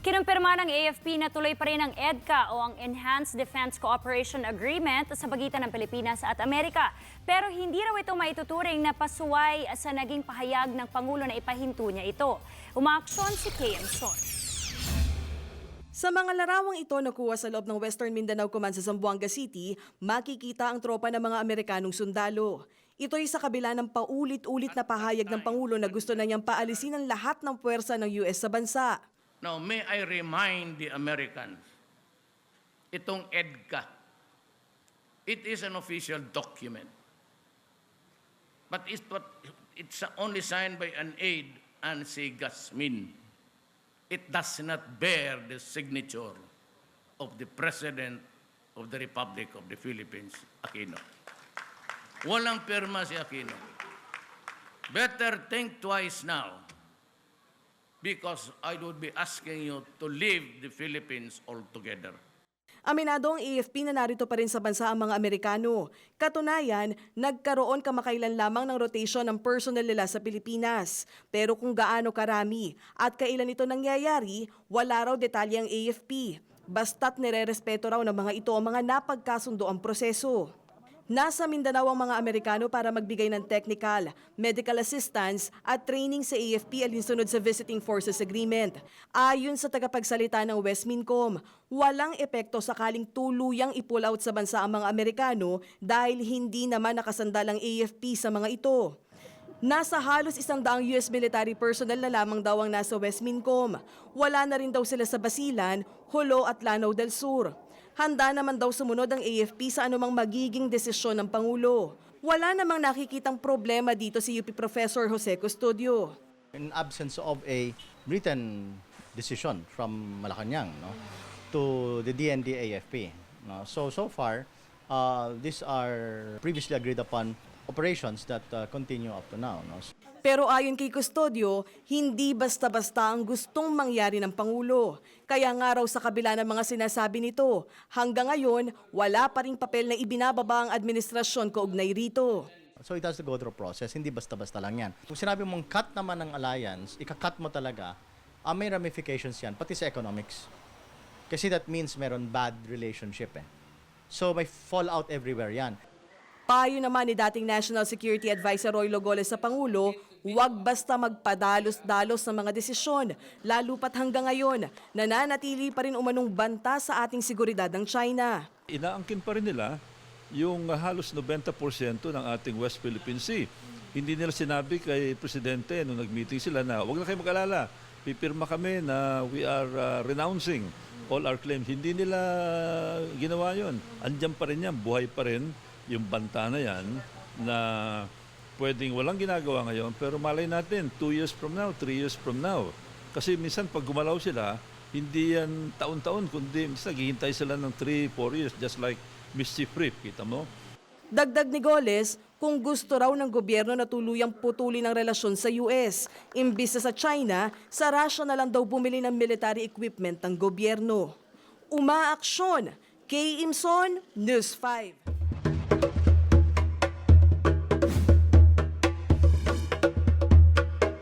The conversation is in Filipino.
Kinumpirma ng AFP na tuloy pa rin ang EDCA o ang Enhanced Defense Cooperation Agreement sa pagitan ng Pilipinas at Amerika. Pero hindi raw ito maituturing na pasuway sa naging pahayag ng Pangulo na ipahinto niya ito. Umaaksyon si KM Son. Sa mga larawang ito nakuha sa loob ng Western Mindanao Command sa Zamboanga City, makikita ang tropa ng mga Amerikanong sundalo. Ito'y sa kabila ng paulit-ulit na pahayag ng Pangulo na gusto na niyang paalisin ang lahat ng puwersa ng US sa bansa. Now, may I remind the Americans, itong EDCA, it is an official document. But it's, but it's only signed by an aide and si Gasmin. It does not bear the signature of the President of the Republic of the Philippines, Aquino. Walang pirma si Aquino. Better think twice now because I would be asking you to leave the Philippines altogether. Aminado ang AFP na narito pa rin sa bansa ang mga Amerikano. Katunayan, nagkaroon kamakailan lamang ng rotation ng personnel nila sa Pilipinas. Pero kung gaano karami at kailan ito nangyayari, wala raw detalye ang AFP. Basta't nire-respeto raw ng mga ito ang mga napagkasundo ang proseso. Nasa Mindanao ang mga Amerikano para magbigay ng technical, medical assistance at training sa AFP alinsunod sa Visiting Forces Agreement. Ayon sa tagapagsalita ng West Mincom, walang epekto sakaling tuluyang i-pull out sa bansa ang mga Amerikano dahil hindi naman nakasandal ang AFP sa mga ito. Nasa halos isang daang US military personnel na lamang daw ang nasa West Mincom. Wala na rin daw sila sa Basilan, Holo at Lanao del Sur. Handa naman daw sumunod ang AFP sa anumang magiging desisyon ng Pangulo. Wala namang nakikitang problema dito si UP Professor Jose Custodio. in absence of a written decision from Malacanang no, to the DND AFP. No. So, so far, uh, these are previously agreed upon operations that uh, continue up to now. No. Pero ayon kay Custodio, hindi basta-basta ang gustong mangyari ng Pangulo. Kaya nga raw sa kabila ng mga sinasabi nito, hanggang ngayon, wala pa ring papel na ibinababa ang administrasyon kaugnay rito. So it has to go through process, hindi basta-basta lang yan. Kung sinabi mong cut naman ng alliance, ika-cut mo talaga, ah, may ramifications yan, pati sa economics. Kasi that means meron bad relationship eh. So may fallout everywhere yan. Payo naman ni dating National Security Advisor Roy Logoles sa Pangulo, huwag basta magpadalos-dalos ng mga desisyon, lalo pat hanggang ngayon, nananatili pa rin umanong banta sa ating seguridad ng China. inaangkin pa rin nila yung halos 90% ng ating West Philippine Sea. Hindi nila sinabi kay Presidente nung nag-meeting sila na huwag na kayo mag-alala, pipirma kami na we are uh, renouncing all our claims. Hindi nila ginawa yon. Andyan pa rin yan, buhay pa rin yung banta na yan na pwedeng walang ginagawa ngayon pero malay natin, two years from now, three years from now. Kasi minsan pag gumalaw sila, hindi yan taon-taon, kundi minsan naghihintay sila ng 3, 4 years, just like mischief reef, kita mo? Dagdag ni Goles, kung gusto raw ng gobyerno na tuluyang putulin ang relasyon sa US, imbis sa China, sa Russia na lang daw bumili ng military equipment ng gobyerno. Umaaksyon! Kay Imson, News 5.